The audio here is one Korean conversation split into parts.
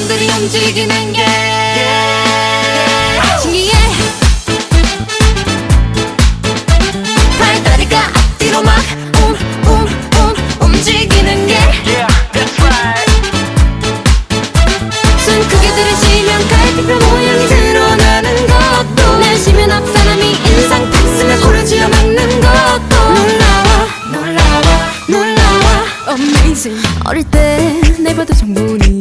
사람들이 움직이는 게. 신기해. 팔다리가 앞뒤로 막 움, 움, 움 움직이는 게. 숨 크게 들이쉬면 갈비뼈 모양이 드러나는 것도. 내쉬면 앞 사람이 인상 딱 쓰면 코를 쥐어 막는 것도. 놀라워 놀라워 놀라워. Amazing. 어릴 때내 봐도 정보니. 완전 꼬맹이 위하고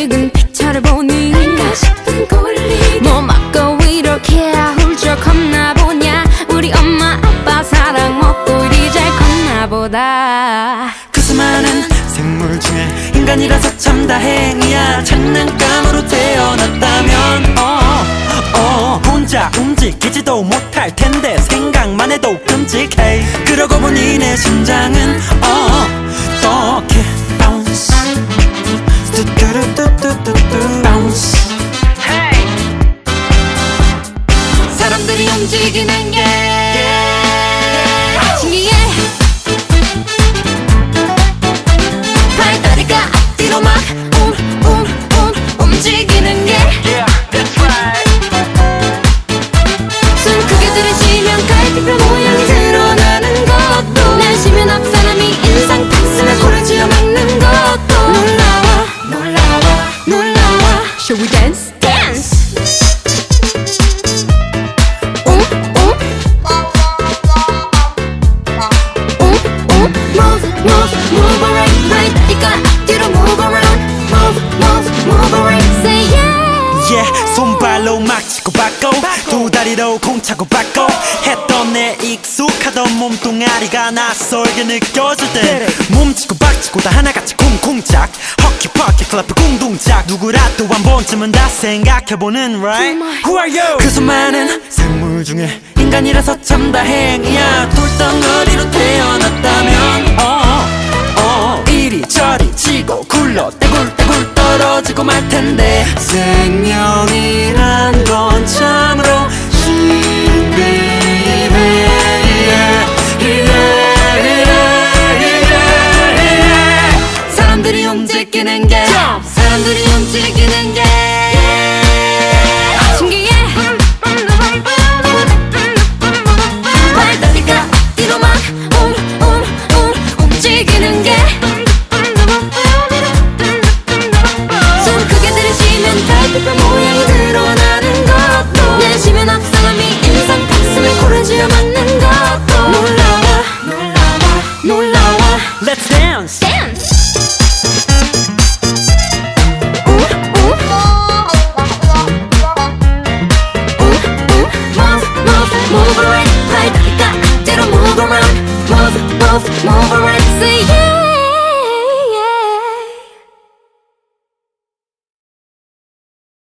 찍은 피처를 보니 내가 싶은 권리 뭐 맞고 이렇게 훌쩍 컸나 보냐. 우리 엄마 아빠 사랑 먹고 이리 잘 컸나 보다. 그 수많은 생물 중에 인간이라서 참 다행이야. 장난감으로 태어났다면 어, 어 혼자 움직이지도 못할 텐데 생각만 해도 끔찍해. 그러고 보니 내 심장은 어 어떻 움직이는 게 이걸 앞뒤로 move around. Move, move, move around. Say yeah. yeah, 손발로 막 치고 받고 두 다리로 공 차고 받고 했던 내 익숙하던 몸뚱아리가 낯설게 느껴질 때 몸치고 박치고 다 하나같이 쿵쿵짝. 허키퍼키 클럽 궁둥짝 누구라도 한 번쯤은 다 생각해보는 right? Who are you? 그 수많은 생물 중에 인간이라서 참 다행이야. 돌덩어리로 태어났다면 떨어지고 말 텐데. 생명이라